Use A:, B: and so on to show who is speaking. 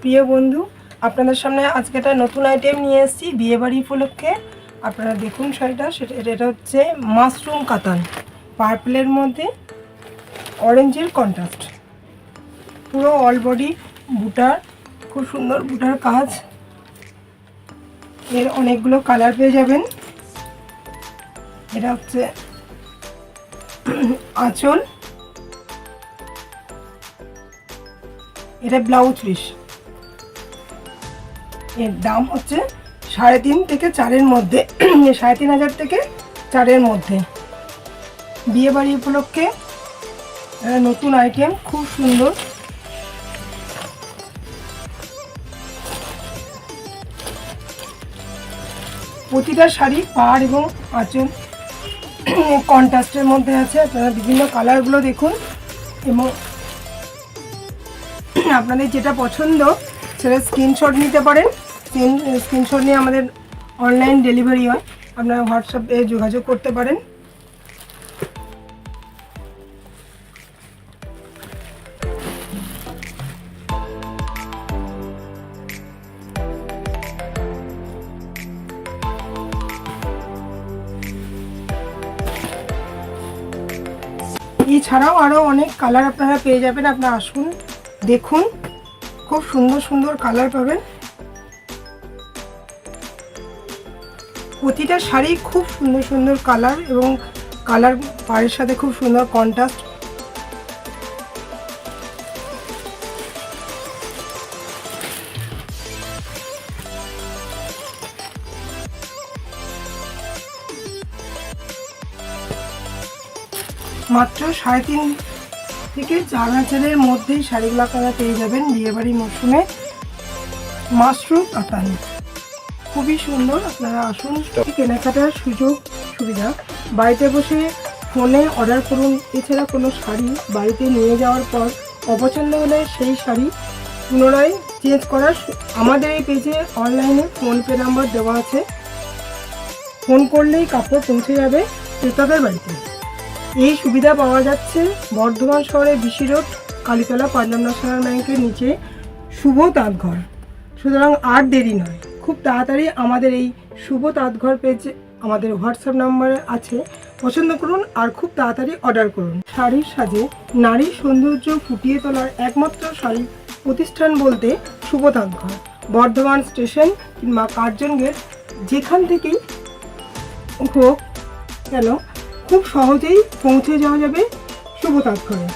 A: প্রিয় বন্ধু, আপনাদের সামনে আজকে একটা নতুন আইটেম নিয়ে এসেছি, বিয়েবাড়ি উপলক্ষে। আপনারা দেখুন শাড়িটা, সেটা এটা- হচ্ছে মাশরুম কাতান পার্পলের মধ্যে অরেঞ্জের কন্ট্রাস্ট পুরো অল বডি বুটার, খুব সুন্দর বুটার কাজ। এর অনেকগুলো কালার পেয়ে যাবেন। এটা হচ্ছে আঁচল। এটা ব্লাউজ পিস এর দাম হচ্ছে সাড়ে তিন থেকে চারের মধ্যে, সাড়ে তিন হাজার থেকে চারের মধ্যে। বিয়ে বাড়ি উপলক্ষে নতুন আইটেম খুব সুন্দর। প্রতিটা শাড়ি পাড় এবং আঁচল কন্ট্রাস্টের মধ্যে আছে। আপনারা বিভিন্ন কালারগুলো দেখুন। এবং আপনাদের যেটা পছন্দ, সেটা স্ক্রিনশট নিতে পারেন। স্ক্রিন স্ক্রিনশট নিয়ে আমাদের অনলাইন ডেলিভারি হয়। আপনারা হোয়াটসঅ্যাপে যোগাযোগ করতে পারেন। এছাড়াও আরও অনেক কালার আপনারা পেয়ে যাবেন। আপনারা আসুন, দেখুন। খুব সুন্দর সুন্দর কালার পাবেন। প্রতিটা শাড়ি খুব সুন্দর সুন্দর কালার এবং কালার পাড়ের সাথে খুব সুন্দর কন্ট্রাস্ট মাত্র সাড়ে তিন থেকে চার হাজারের মধ্যেই শাড়িগুলো আপনারা পেয়ে যাবেন বিয়েবাড়ি মরশুমে মাশরুম কাতান খুবই সুন্দর, আপনারা আসুন। কেনাকাটার সুযোগ, সুবিধা। বাড়িতে বসে ফোনে অর্ডার করুন। এছাড়া কোনো শাড়ি বাড়িতে নিয়ে যাওয়ার পর অপছন্দ হলে সেই শাড়ি পুনরায় চেঞ্জ করার আমাদের এই পেজে অনলাইনে ফোনপে নাম্বার দেওয়া আছে। ফোন করলেই কাপড় পৌঁছে যাবে ক্রেতাদের বাড়িতে। এই সুবিধা পাওয়া যাচ্ছে বর্ধমান শহরে BC road Kalitala Punjab National ব্যাংকের নিচে শুভ তাঁতঘর। সুতরাং আর দেরি নয়। খুব তাড়াতাড়ি আমাদের এই শুভ তাঁতঘর পেজে আমাদের হোয়াটসঅ্যাপ নাম্বারে আছে। পছন্দ করুন আর খুব তাড়াতাড়ি অর্ডার করুন। শাড়ির সাজে নারীর সৌন্দর্য ফুটিয়ে তোলার একমাত্র শাড়ি প্রতিষ্ঠান বলতে শুভ তাঁতঘর। বর্ধমান স্টেশন কিংবা কার্জন গেট যেখান থেকেই হোক কেন, খুব সহজেই পৌঁছে যাওয়া যাবে শুভ তাৎক্ষণে